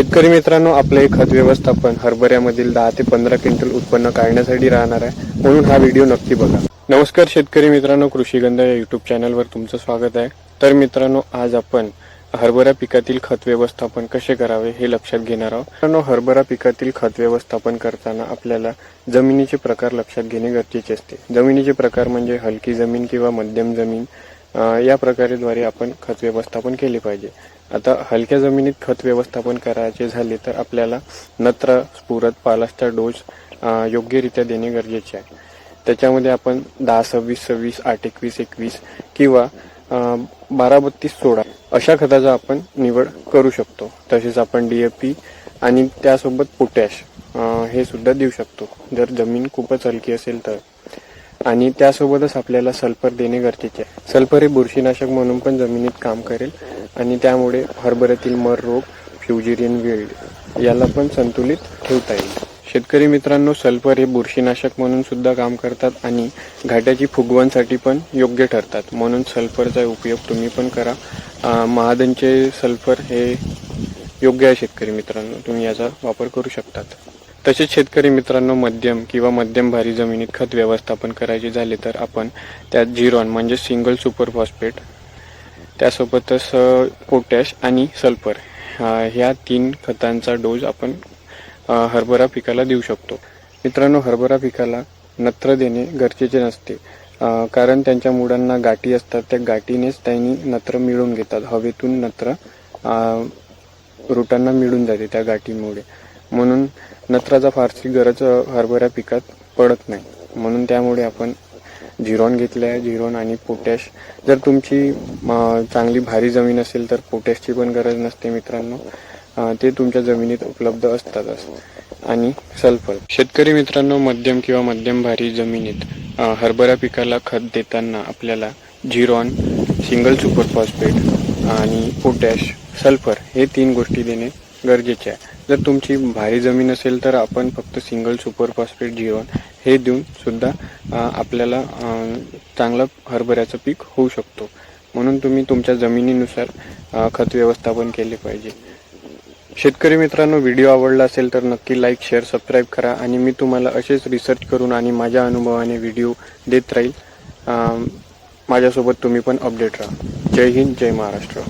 शेतकरी मित्रांनो आपले खत व्यवस्थापन हरभऱ्यामधील दहा ते पंधरा क्विंटल उत्पन्न काढण्यासाठी राहणार आहे म्हणून हा व्हिडिओ नक्की बघा. नमस्कार शेतकरी मित्रांनो कृषीगंधा या युट्यूब चॅनलवर तुमचं स्वागत आहे. तर मित्रांनो आज आपण हरभरा पिकातील खत व्यवस्थापन कसे करावे हे लक्षात घेणार आहोत. मित्रांनो हरभरा पिकातील खत व्यवस्थापन करताना आपल्याला जमिनीचे प्रकार लक्षात घेणे गरजेचे असते. जमिनीचे प्रकार म्हणजे हलकी जमीन किंवा मध्यम जमीन या प्रकारेद्वारे आपण खत व्यवस्थापन केले पाहिजे. आता हलक्या जमिनीत खत व्यवस्थापन करायचे झाले तर आपल्याला नत्र स्फुरत पालासचा डोस योग्यरित्या देणे गरजेचे आहे. त्याच्यामध्ये आपण दहा सव्वीस सव्वीस आठ एकवीस एकवीस किंवा बारा बत्तीस सोळा अशा खताचा आपण निवड करू शकतो. तसेच आपण डी ए पी आणि त्यासोबत पोटॅश हे सुद्धा देऊ शकतो. जर जमीन खूपच हलकी असेल तर. आणि त्यासोबतच आपल्याला सल्फर देणे गरजेचे आहे. सल्फर हे बुरशीनाशक म्हणून पण जमिनीत काम करेल आणि त्यामुळे हरभऱ्यातील मर रोग फ्युजिरियन वेल्ड याला पण संतुलित ठेवता येईल. शेतकरी मित्रांनो सल्फर हे बुरशीनाशक म्हणून सुद्धा काम करतात आणि घाट्याची फुगवणसाठी पण योग्य ठरतात. म्हणून सल्फरचा उपयोग तुम्ही पण करा. महादनचे सल्फर हे योग्य आहे शेतकरी मित्रांनो. तुम्ही याचा वापर करू शकतात. तसेच शेतकरी मित्रांनो मध्यम किंवा मध्यम भारी जमिनीत खत व्यवस्थापन करायचे झाले तर आपण त्यात झिरॉन म्हणजे सिंगल सुपर फॉस्फेट त्यासोबतच पोटॅश आणि सल्फर ह्या तीन खतांचा डोज आपण हरभरा पिकाला देऊ शकतो. मित्रांनो हरभरा पिकाला नत्र देणे गरजेचे नसते कारण त्यांच्या मुळांना गाठी असतात. त्या गाठीनेच त्यांनी नत्र मिळवून घेतात. हवेतून नत्र रोटांना मिळून जाते त्या गाठीमुळे. म्हणून नत्राचा फारशी गरज हरभऱ्या हरभरा पिकात पडत नाही. म्हणून त्यामुळे आपण झिरॉन घेतले आहे झिरॉन आणि पोटॅश. जर तुमची चांगली भारी जमीन असेल तर पोटॅशची पण गरज नसते मित्रांनो. ते तुमच्या जमिनीत उपलब्ध असतातच आणि सल्फर. शेतकरी मित्रांनो मध्यम किंवा मध्यम भारी जमिनीत हरभरा पिकाला खत देताना आपल्याला झिरॉन सिंगल सुपर फॉस्फेट आणि पोटॅश सल्फर हे तीन गोष्टी देणे गरजेचे आहे. जर तुमची भारी जमीन असेल तर आपण फक्त सिंगल सुपर फॉस्फेट जीवन हे देऊन सुद्धा आपल्याला चांगलं हरभऱ्याचं पीक होऊ शकतो. म्हणून तुम्ही तुमच्या जमिनीनुसार खत व्यवस्थापन केले पाहिजे. शेतकरी मित्रांनो व्हिडिओ आवडला असेल तर नक्की लाईक शेअर सबस्क्राईब करा आणि मी तुम्हाला असेच रिसर्च करून आणि माझ्या अनुभवाने व्हिडिओ देत राहील. माझ्यासोबत तुम्ही पण अपडेट राहा. जय हिंद जय महाराष्ट्र.